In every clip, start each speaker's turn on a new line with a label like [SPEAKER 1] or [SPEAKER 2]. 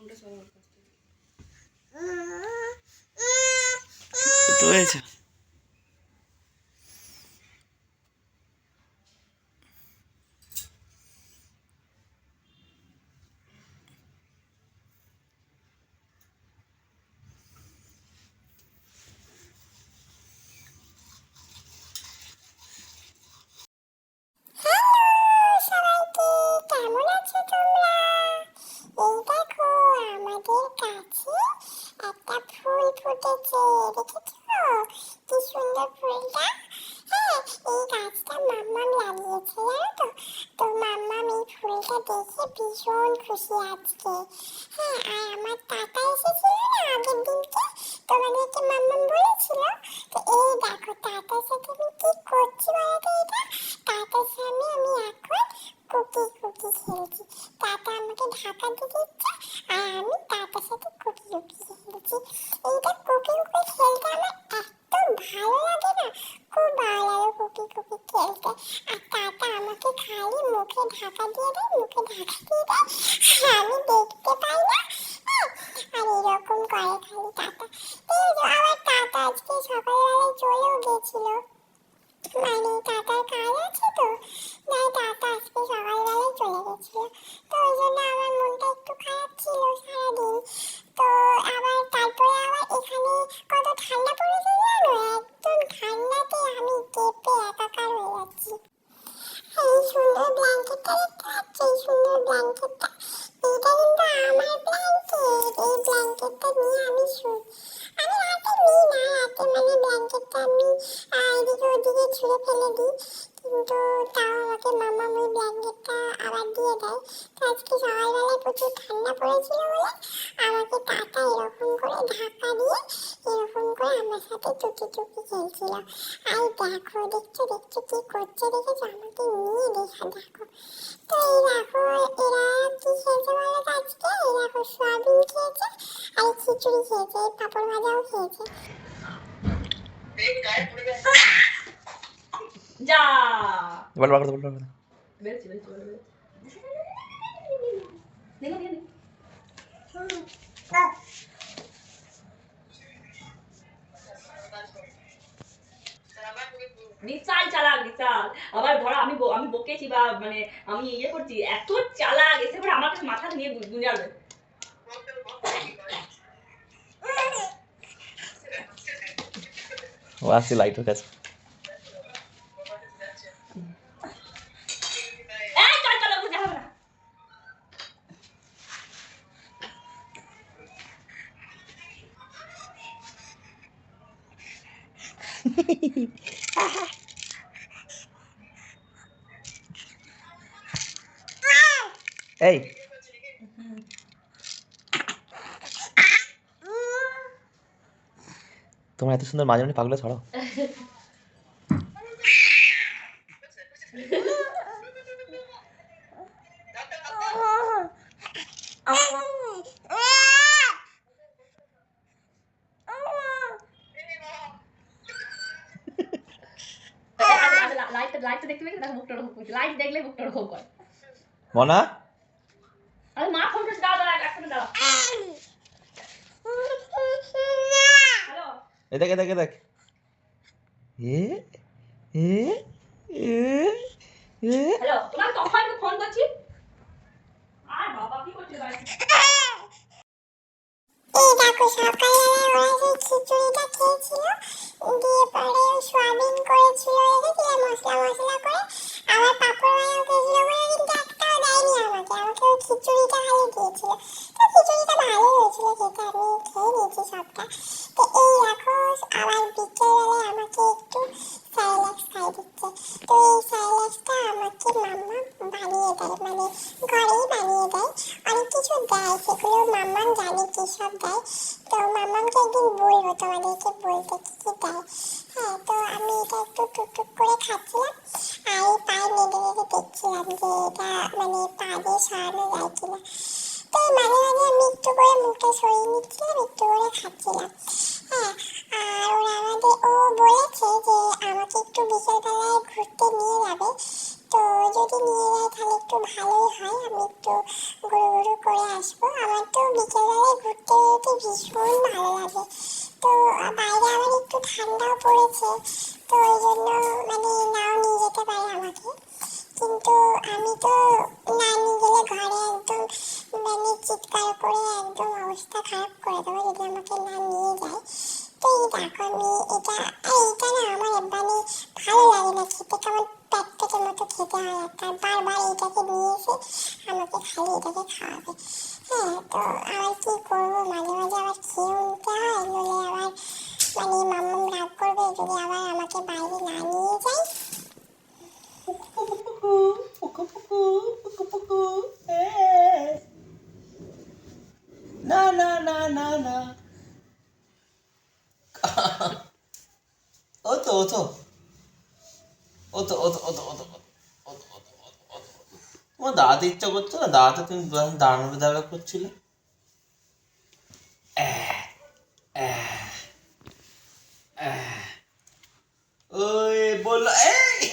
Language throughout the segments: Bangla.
[SPEAKER 1] un rezador. Todo eso. দেখে ভীষণ খুশি আজকে। হ্যাঁ আর আমার টাকা এসেছিল না আগের দিনকে? তোমাদেরকে মাম্মাম বলেছিল? তো এই দেখো টাটার সাথে আমি কি করছি বলতো এটা? টাটার সামনে আমি এখন কুকি কুকি খেলছি। টাটা আমাকে ঢাকা দিয়ে দিচ্ছে, আর আমি এরকম করে খালি কাকা কিন্তু আমার কাকা আজকে সকালবেলায় চলেও গেছিল। মানে মামা ওই ব্ল্যাঙ্কেটটা আবার দিয়ে দেয় তো আজকে সকালবেলায় প্রচুর ঠান্ডা পড়েছিল বলে আমাকে টাটা এরকম করে ধাক্কা দিয়ে এরকম করে আমার সাথে চুপি চুপি খেলছিল। আর দেখো দেখছ দেখছ কি করছে দেখেছ? আমাকে নিয়ে দেখা দেখো। তো এই দেখো এরা কি খেয়েছে বলো আজকে? এই দেখো সোয়াবিন খেয়েছে আর খিচুড়ি খেয়েছে এই পাপড় ভাজাও খেয়েছে।
[SPEAKER 2] যা।
[SPEAKER 3] বল বার করতে বল বার করতে
[SPEAKER 2] বেরোচ্ছি বেরোচ্ছি বলো, বেরোচ্ছি। দেখো, দেখো, দেখো। বিশাল চালাক বিশাল আবার ধরো আমি ব- আমি বকেছি বা মানে আমি ইয়ে করছি এত চালাক এসে পরে আমার কাছে মাথা নিয়ে গু- গুঁজাবে
[SPEAKER 3] ও আসছে লাইটের কাছে
[SPEAKER 2] এই।
[SPEAKER 3] তোমার এত সুন্দর মাঝে মাঝে পাগলে ছড়াও
[SPEAKER 2] লাইটটা লাইটটা দেখতে পেয়েছি দেখো মুখটা ওরকম লাইট দেখলে করে।
[SPEAKER 3] মনা?
[SPEAKER 2] আরে মা ফোন করছে দাও দাও একসাথে দাও
[SPEAKER 3] এ দেখ এ দেখ এ দেখ এ এ এ এ
[SPEAKER 2] হ্যালো তোমার তখন ফোন করছি আর বাবা কি করছিস বাড়িতে
[SPEAKER 1] এই দেখো সকালবেলায় ওরা যে খিচুড়িটা খেয়েছিল দিয়ে পরে সোয়াবিন করেছিল রেখেছিল মশলা মশলা করে আবার পাপড় সেগুলো মাম্মাম জানে কি সব দেয়। তো মাম্মামকে একদিন বলব, তোমাদেরকে বলতে কি কি দেয়। হ্যাঁ তো আমি এটা একটু টুকটুক করে খাচ্ছিলাম। আর এই পায়ে নেড়ে নেড়ে দেখছিলাম যে এটা মানে পা দিয়ে সরানো যায় কিনা। তো মাঝে মাঝে আমি একটু করে মুখটা সরিয়ে নিচ্ছিলাম, একটু করে খাচ্ছিলাম। হ্যাঁ আমি তো না নিয়ে গেলে ঘরে একদম মানে চিৎকার করে একদম অবস্থা খারাপ করে দেবো যদি আমাকে না নিয়ে যায়। তো এই দেখো আমি এটা এইটা না আমার মানে ভালো লাগে না খেতে, কেমন প্যাট প্যাটের মতো খেতে হয় একটা। বারবার এইটাকে নিয়ে এসে আমাকে খালি এটাকে খাওয়াবে। হ্যাঁ তো আবার কি করব? মাঝে মাঝে আবার খেয়ে নিতে হয়, নইলে আবার মানে মাম্মাম রাগ করবে যদি আবার আমাকে বাইরে না নিয়ে যায়।
[SPEAKER 3] পুকু eh. তোমার দাঁড়াতে ইচ্ছা করছে না? দাঁড়াতে তুমি দাঁড়াবে দাঁড়া করছিলে। ওই বলল এই!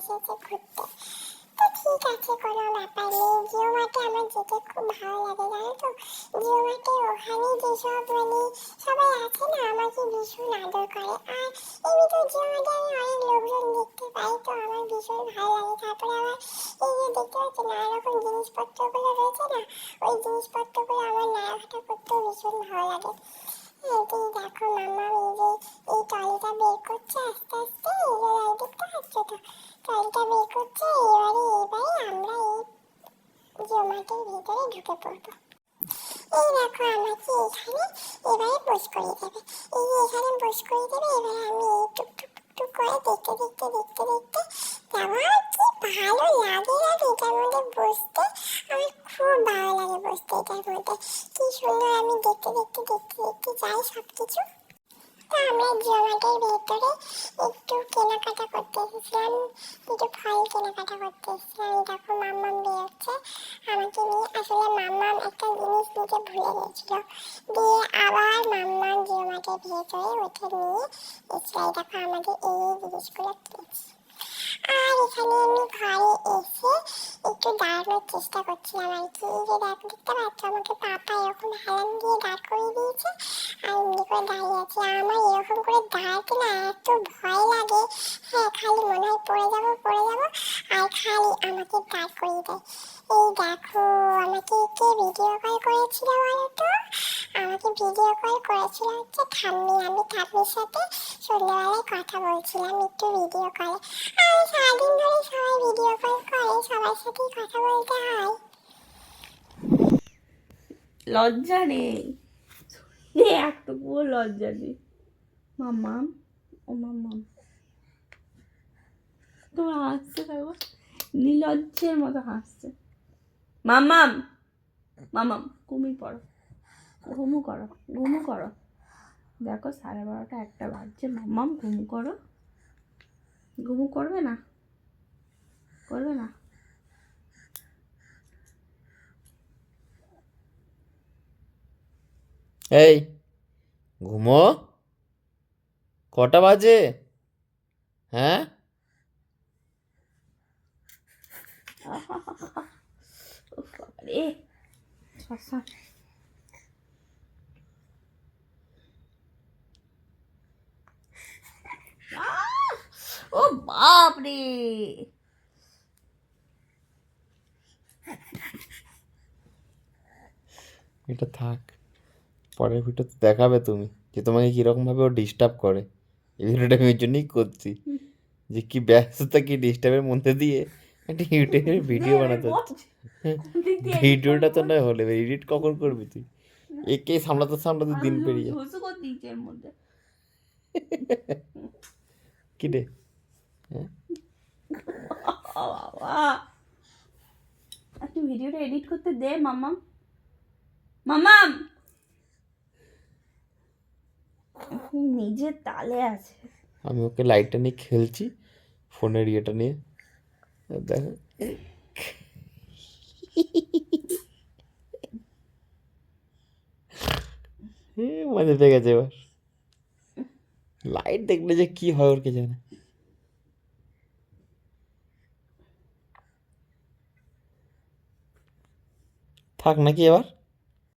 [SPEAKER 1] এসেছে ঘুরতে। তো ঠিক আছে, কোনো ব্যাপার নেই। জিও মার্টে আমার যেতে খুব ভালো লাগে, জানো তো? জিও মার্টে ওখানে যেসব মানে সবাই আছে না, আমাকে ভীষণ আদর করে। আর এমনি তো জিও মার্টে আমি অনেক লোকজন দেখতে পাই, তো আমার ভীষণ ভালো লাগে। তারপরে আবার এই যে দেখতে পাচ্ছি, নানা রকম জিনিসপত্রগুলো রয়েছে না? ওই জিনিসপত্রগুলো আমার নাড়াঘাটা করতেও ভীষণ ভালো লাগে। এই দেখো মামা, এই এই টলিটা বের করছে আস্তে আস্তে, এই যে এই দেখতে পাচ্ছ তো বের করছে, এবারে এবারে আমরা এই জমাটের ভিতরে ঢুকে পড়ব। এই দেখো আমাকে এখানে, এবারে বস করে দেবে। এই যে এখানে বস করে দেবে, এবারে আমি এই টুক টুক টুক করে দেখতে দেখতে দেখতে দেখতে আমার কি ভালো লাগে না, এটার মধ্যে বসতে আমার খুব ভালো লাগে বসতে এটার মধ্যে কি সুন্দর আমি দেখতে দেখতে দেখতে দেখতে যাই সব কিছু তো আমরা জমাটের ভেতরে একটু কেনাকাটা করতে এসেছিলাম একটু ফল কেনাকাটা করতে এসেছিলাম দেখো মাম্মাম বেরোচ্ছে। আমাকে নিয়ে আসলে মাম্মাম একটা জিনিস নিতে ভুলে গেছিল। দিয়ে আবার মাম্মাম জমাটের ভেতরে ওঠে নিয়ে এসেছিল দেখো আমাদের এই জিনিসগুলো আর এখানে আমি ঘরে এসে একটু দাঁড়ানোর চেষ্টা করছিলাম আর কি এই যে দেখো, দেখতে পাচ্ছ? আমাকে পাপা এরকম হেলান দিয়ে দাঁড় করিয়ে দিয়েছে আর এমনি করে দাঁড়িয়ে আমার এরকম করে দাঁড়াতে না এত ভয় লাগে। হ্যাঁ খালি মনে হয় পড়ে পড়ে আর খালি আমাকে দাঁড় করিয়ে দেয়। এই দেখো, আমাকে কে ভিডিও কল করেছিল বলো তো ভিডিও কল হচ্ছে ঠাম্মি, আমি ঠাম্মির সাথে কথা বলছিলাম একটু ভিডিও কলে আর সারাদিন ধরে সবাই ভিডিও কল করে, সবার সাথেই কথা বলতে হয়।
[SPEAKER 2] লজ্জা নেই। একটুকুও লজ্জা নেই। মাম্মাম ও মাম্মাম তোমার হাসছে দেখো নির্লজ্জের মতো হাসছে। মাম্মাম মাম্মাম, কুমির পড়ো। ঘুমু করো ঘুমু করো। দেখো সাড়ে বারোটা একটা বাজছে। মাম্মাম ঘুমু করো। ঘুমু করবে না? করবে না?
[SPEAKER 3] এই ঘুমো। কটা বাজে? হ্যাঁ?
[SPEAKER 2] উফ, ও
[SPEAKER 3] এটা থাক পরের ভিডিওতে দেখাবে তুমি যে তোমাকে কীরকমভাবে ও ডিস্টার্ব করে। এই ভিডিওটা আমি জন্যই করছি যে কি ব্যস্ততা কি ডিস্টার্বের মধ্যে দিয়ে একটা ইউটিউবের ভিডিও বানাতে হচ্ছে। ভিডিওটা তো নয় হলে এডিট কখন করবি তুই? একে সামলাতে সামলাতে দিন পেরিয়ে।
[SPEAKER 2] মধ্যে।
[SPEAKER 3] কি রে?
[SPEAKER 2] একটু ভিডিওটা এডিট করতে দে মাম্মাম মাম্মাম নিজের তালে আছে।
[SPEAKER 3] আমি ওকে লাইটটা নিয়ে খেলছি, ফোনের ইয়েটা নিয়ে। দেখো। মজা পেয়ে গেছে এবার। লাইট দেখলে যে কি হয় ওর কে জানে। থাক নাকি এবার?